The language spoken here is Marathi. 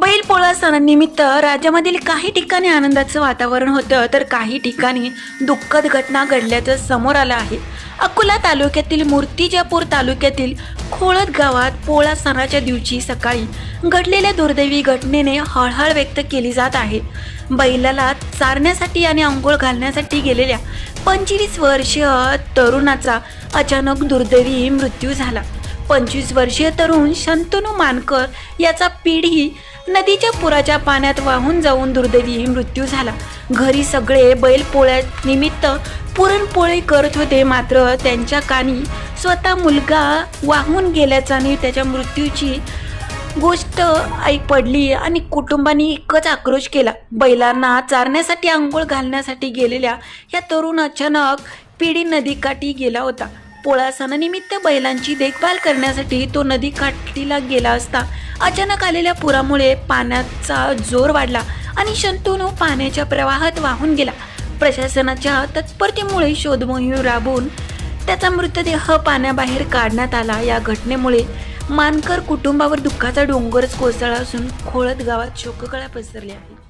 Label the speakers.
Speaker 1: बैलपोळा सणानिमित्त राज्यामधील काही ठिकाणी आनंदाचं वातावरण होतं तर काही ठिकाणी दुःखद घटना घडल्याचं समोर आलं आहे. अकोला तालुक्यातील मूर्तिजापूर तालुक्यातील खोळद गावात पोळा सणाच्या दिवशी सकाळी घडलेल्या दुर्दैवी घटनेने हळहळ व्यक्त केली जात आहे. बैलाला चारण्यासाठी आणि अंघोळ घालण्यासाठी गेलेल्या पंचवीस वर्षीय तरुणाचा अचानक दुर्दैवी मृत्यू झाला. पंचवीस वर्षीय तरुण शंतनू मानकर याचा पिढी नदीच्या पुराच्या पाण्यात वाहून जाऊन दुर्दैवी मृत्यू झाला. घरी सगळे बैल पोळ्यानिमित्त पुरणपोळी करत होते. मात्र त्यांच्या कानी स्वतः मुलगा वाहून गेल्याचा आणि त्याच्या मृत्यूची गोष्ट ऐक पडली आणि कुटुंबाने एकच आक्रोश केला. बैलांना चारण्यासाठी आंघोळ घालण्यासाठी गेलेल्या या तरुण अचानक पिढी नदीकाठी गेला होता. पोळा सणानिमित्त बैलांची देखभाल करण्यासाठी तो नदी काठीला गेला असता. अचानक आलेल्या पुरामुळे पाण्याचा जोर वाढला आणि शंतनू पाण्याच्या प्रवाहात वाहून गेला. प्रशासनाच्या तत्परतेमुळे शोधमोहीम राबवून त्याचा मृतदेह पाण्याबाहेर काढण्यात आला. या घटनेमुळे मानकर कुटुंबावर दुःखाचा डोंगरच कोसळला असून खोळद गावात शोककळा पसरली आहे.